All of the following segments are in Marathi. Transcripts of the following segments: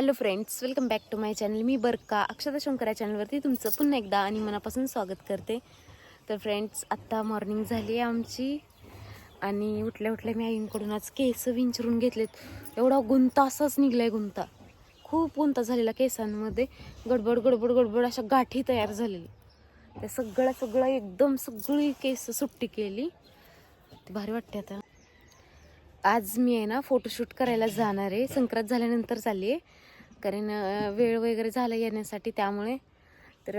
Hello friends welcome back to my channel मी बरका अक्षता शंकरा या चॅनलवरती तुमचं पुन्हा एकदा आणि मनापासून स्वागत करते. तर फ्रेंड्स आत्ता मॉर्निंग झाली आहे आमची. आणि उठल्या उठल्या मी आईंकडून आज केस विंचरून घेतलेत. एवढा गुंता असाच निघलाय गुंता. खूप गुंता झालेला केसांमध्ये. गडबड गडबड गडबड अशा गाठी तयार झालेली त्या सगळं सगळं एकदम सगळी केस सुट्टी केली. ते भारी वाटते आता. आज मी आहे ना फोटोशूट करायला जाणार आहे. संक्रांत झाल्यानंतर चालली आहे. कारण वेळ वगैरे झाला येण्यासाठी त्यामुळे. तर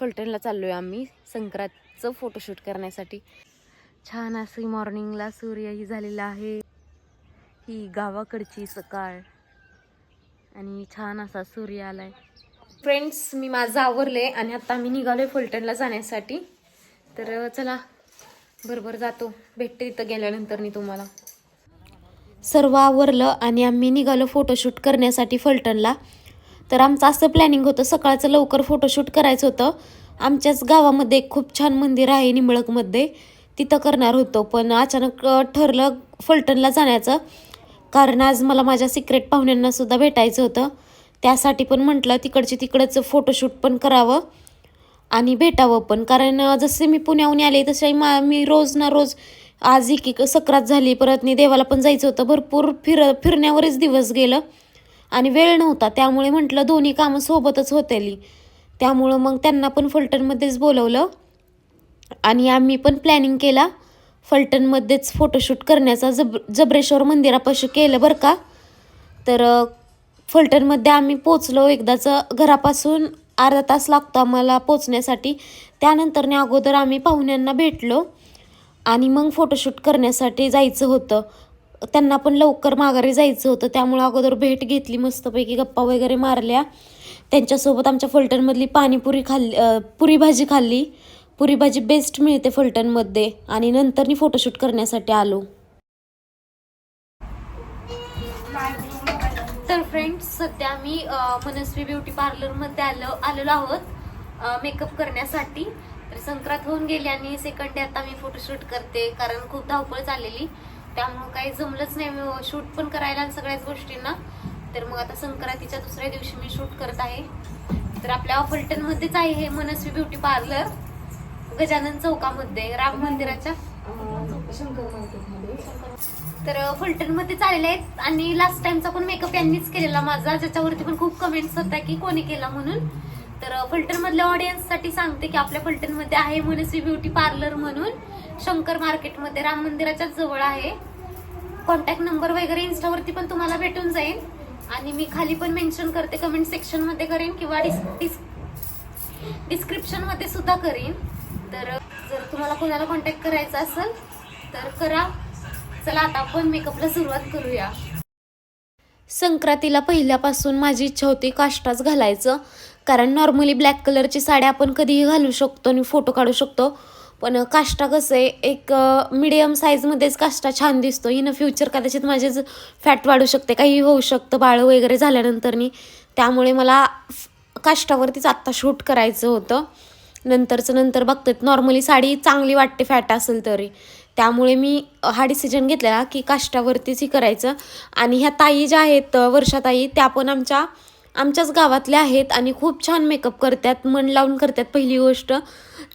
फलटणला चाललो आहे आम्ही संक्रांतचं फोटोशूट करण्यासाठी. छान असं मॉर्निंगला सूर्यही झालेला आहे. ही गावाकडची सकाळ. आणि छान असा सूर्य आलाय. फ्रेंड्स मी माझं आवरले आणि आता आम्ही निघालोय फलटणला जाण्यासाठी. तर चला बरोबर जातो. भेटते तिथं गेल्यानंतर मी तुम्हाला. सर्व आवरलं आणि आम्ही निघालो फोटोशूट करण्यासाठी फलटणला. तर आमचं असं प्लॅनिंग होतं सकाळचं लवकर फोटोशूट करायचं होतं. आमच्याच गावामध्ये एक खूप छान मंदिर आहे निंबळकमध्ये तिथं करणार होतो पण अचानक ठरलं फलटणला जाण्याचं. कारण आज मला माझ्या सिक्रेट पाहुण्यांनासुद्धा भेटायचं होतं. त्यासाठी पण म्हटलं तिकडची तिकडंच फोटोशूट पण करावं आणि भेटावं पण. कारण जसे मी पुण्याहून आले तसे मा मी रोज ना रोज आज एक एक सक्रात झाली परत मी देवाला पण जायचं होतं. भरपूर फिर फिरण्यावरच दिवस गेलं आणि वेळ नव्हता. त्यामुळे म्हटलं दोन्ही कामं सोबतच होतेली. त्यामुळं मग त्यांना पण फलटणमध्येच बोलवलं आणि आम्ही पण प्लॅनिंग केला. फलटणमध्येच फोटोशूट करण्याचा. जब जबरेश्वर मंदिरापाशी केलं बरं का. तर फलटणमध्ये आम्ही पोचलो. एकदाचं घरापासून अर्धा तास लागतो आम्हाला पोचण्यासाठी. त्यानंतरने अगोदर आम्ही पाहुण्यांना भेटलो. आणि मग फोटोशूट करण्यासाठी जायचं होतं. त्यांना पण लवकर माघारी जायचं होतं. त्यामुळे अगोदर भेट घेतली मस्तपैकी गप्पा वगैरे मारल्या. त्यांच्यासोबत आमच्या फलटणमधली पाणीपुरी खाल्ली पुरी भाजी खाल्ली. पुरी भाजी बेस्ट मिळते फलटणमध्ये. आणि नंतर मी फोटोशूट करण्यासाठी आलो. तर फ्रेंड्स सध्या मी मनस्वी ब्युटी पार्लरमध्ये आलो आलेलो आहोत मेकअप करण्यासाठी. तर संक्रांत होऊन गेली आणि सेकंड डे आता मी फोटोशूट करते. कारण खूप धावपळ चाललेली त्यामुळं काही जमलंच नाही. शूट पण करायला सगळ्याच गोष्टींना. तर मग आता संक्रांतीच्या दुसऱ्या दिवशी मी शूट करत आहे. तर आपल्या फलटणमध्येच आहे हे मनस्वी ब्युटी पार्लर गजानन चौकामध्ये राम मंदिराच्या. तर फलटणमध्ये चाललेले आहेत. आणि लास्ट टाइमचा पण मेकअप यांनीच केलेला माझा. ज्याच्यावरती पण खूप कमेंट्स होत्या की कोणी केला म्हणून. तर फलटण मधल्या ऑडियन्ससाठी सांगते की आपल्या फलटणमध्ये आहे मनस्वी ब्युटी पार्लर म्हणून शंकर मार्केटमध्ये राम मंदिराच्या जवळ आहे. कॉन्टॅक्ट नंबर वगैरे इंस्टावरती पण तुम्हाला भेटून जाईल. आणि मी खाली पण मेन्शन करते कमेंट सेक्शनमध्ये करेन किंवा डिस्क्रिप्शनमध्ये सुद्धा करेन. तर जर तुम्हाला कोणाला कॉन्टॅक्ट करायचा असेल तर करा. चला आता आपण मेकअपला सुरुवात करूया. संक्रांतीला पहिल्यापासून माझी इच्छा होती काष्टाच घालायचं. कारण नॉर्मली ब्लॅक कलरची साडी आपण कधीही घालू शकतो आणि फोटो काढू शकतो. पण काष्टा कसं आहे एक मिडियम साईजमध्येच काष्टा छान दिसतो इन फ्युचर कदाचित माझेच फॅट वाढू शकते काही होऊ शकतं बाळ वगैरे झाल्यानंतरनी त्यामुळे मला काष्टावरतीच आत्ता शूट करायचं होतं. नंतरचं नंतर बघतात नॉर्मली साडी चांगली वाटते फॅट असेल तरी. त्यामुळे मी हा डिसिजन घेतलेला की काष्टावरतीच ही करायचं. आणि ह्या ताई ज्या आहेत वर्षाताई त्या पण आमच्या आमच्याच गावातल्या आहेत आणि खूप छान मेकअप करतात मन लावून करतात पहिली गोष्ट.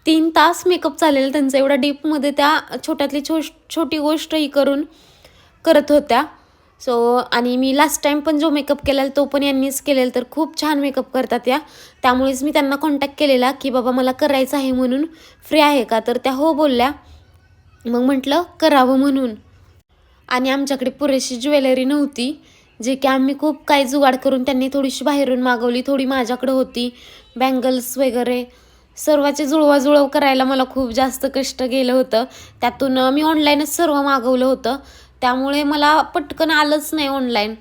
तीन तास मेकअप चालेल त्यांचा. एवढा डीपमध्ये त्या छोट्यातली छो छोटी गोष्ट ही करून करत होत्या. सो आणि मी लास्ट टाईम पण जो मेकअप केलेला तो पण यांनीच केलेला. तर खूप छान मेकअप करतात या. त्यामुळेच मी त्यांना कॉन्टॅक्ट केलेला की बाबा मला करायचं आहे म्हणून. फ्री आहे का? तर त्या हो बोलल्या. मग म्हटलं करावं म्हणून. आणि आमच्याकडे पुरेशी ज्वेलरी नव्हती. जे की आम्ही खूप काही जुगाड करून त्यांनी थोडीशी बाहेरून मागवली थोडी माझ्याकडे होती. बँगल्स वगैरे सर्वाचे जुळवाजुळव करायला मला खूप जास्त कष्ट गेलं होतं. त्यातून मी ऑनलाईनच सर्व मागवलं होतं. त्यामुळे मला पटकन आलंच नाही ऑनलाईन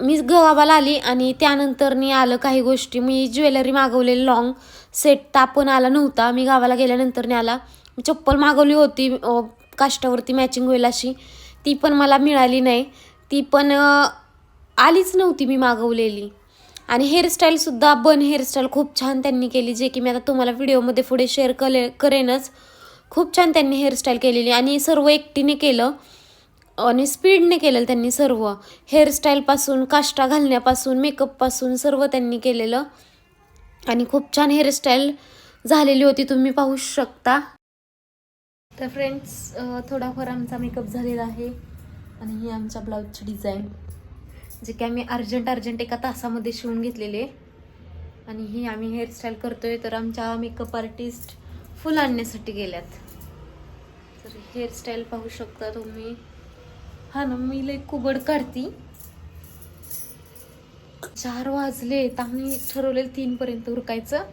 मी गावाला आली आणि त्यानंतरनी आलं काही गोष्टी. मी ज्वेलरी मागवलेली लाँग सेट ता पण आला नव्हता. मी गावाला गेल्यानंतरने आला. चप्पल मागवली होती काष्टावरती मॅचिंग होईल अशी. ती पण मला मिळाली नाही. ती पण आलीच नव्हती मी मागवलेली. आणि हेअरस्टाईलसुद्धा बन हेअरस्टाईल खूप छान त्यांनी केली जे की मी आता तुम्हाला व्हिडिओमध्ये पुढे शेअर कले करेनच. खूप छान त्यांनी हेअरस्टाईल केलेली आणि सर्व एकटीने केलं. आणि स्पीडने केलेलं त्यांनी सर्व. हेअरस्टाईलपासून काष्टा घालण्यापासून मेकअपपासून सर्व त्यांनी केलेलं. आणि खूप छान हेअरस्टाईल झालेली होती तुम्ही पाहू शकता. तर फ्रेंड्स थोडाफार आमचा मेकअप झालेला आहे. आणि ही आमच्या ब्लाऊजची डिझाईन जे की आम्ही अर्जंट अर्जंट एका तासामध्ये शिवून घेतलेले आणि ही आम्ही हेअरस्टाईल करतोय तर आमच्या मेकअप आर्टिस्ट फुल आणण्यासाठी गेल्यात. तर हेअरस्टाईल पाहू शकता तुम्ही. हा ना मी लई कुबड काढती. चार वाजले तर आम्ही ठरवलेलं तीनपर्यंत उरकायचं.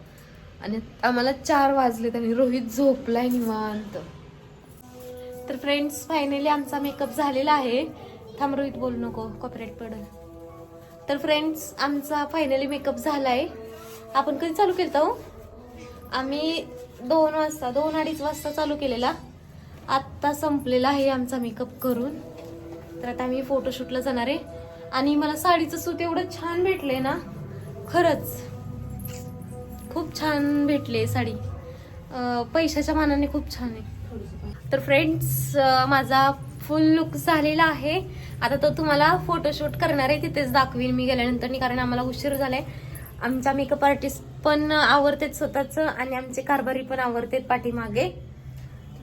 आणि आम्हाला चार वाजलेत आणि रोहित झोपलाय निवांत. तर फ्रेंड्स फायनली आमचा मेकअप झालेला आहे. थांब रोहित बोलू नको कॉपरेट पडून तर फ्रेंड्स आमचा फायनली मेकअप झाला आहे आपण कधी चालू केलं हो? आम्ही दोन वाजता दोन अडीच वाजता चालू केलेला. आत्ता संपलेला आहे आमचा मेकअप करून. तर आता आम्ही फोटोशूटला जाणार आहे. आणि मला साडीचं सूत एवढं छान भेटलंय ना खरंच. खूप छान भेटले साडी. पैशाच्या मानाने खूप छान आहे. तर फ्रेंड्स माझा फुल लुक झालेला आहे. आता तो तुम्हाला फोटोशूट करणार आहे तिथेच दाखवीन मी गेल्यानंतर कारण आम्हाला उशीर झालाय. आमचा मेकअप आर्टिस्ट पण आवडतेत स्वतःच आणि आमचे कारभारी पण आवडतेत पाठीमागे.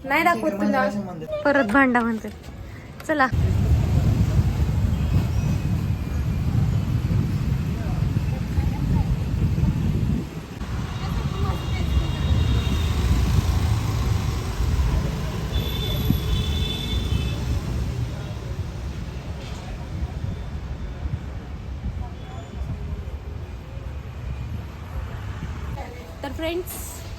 नाही दाखवत तुला? परत भांडा म्हणते. चला. तर फ्रेंड्स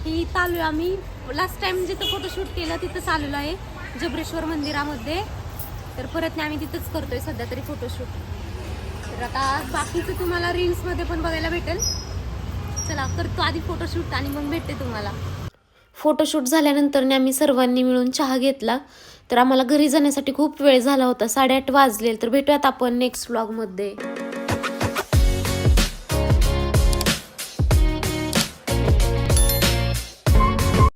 ही चालू आहे आम्ही. लास्ट टाइम जिथं फोटोशूट केलं तिथं आलेलो आहे. जबरेश्वर मंदिरामध्ये. तर परत नाही आम्ही तिथंच करतोय सध्या तरी फोटोशूट तर आता बाकीचं तुम्हाला रील्समध्ये पण बघायला भेटेल. चला करतो आधी फोटोशूट आणि मग भेटते तुम्हाला. फोटोशूट झाल्यानंतर आम्ही सर्वांनी मिळून चहा घेतला. तर आम्हाला घरी जाण्यासाठी खूप वेळ झाला होता. साडेआठ वाजले तर भेटूयात आपण नेक्स्ट व्लॉगमध्ये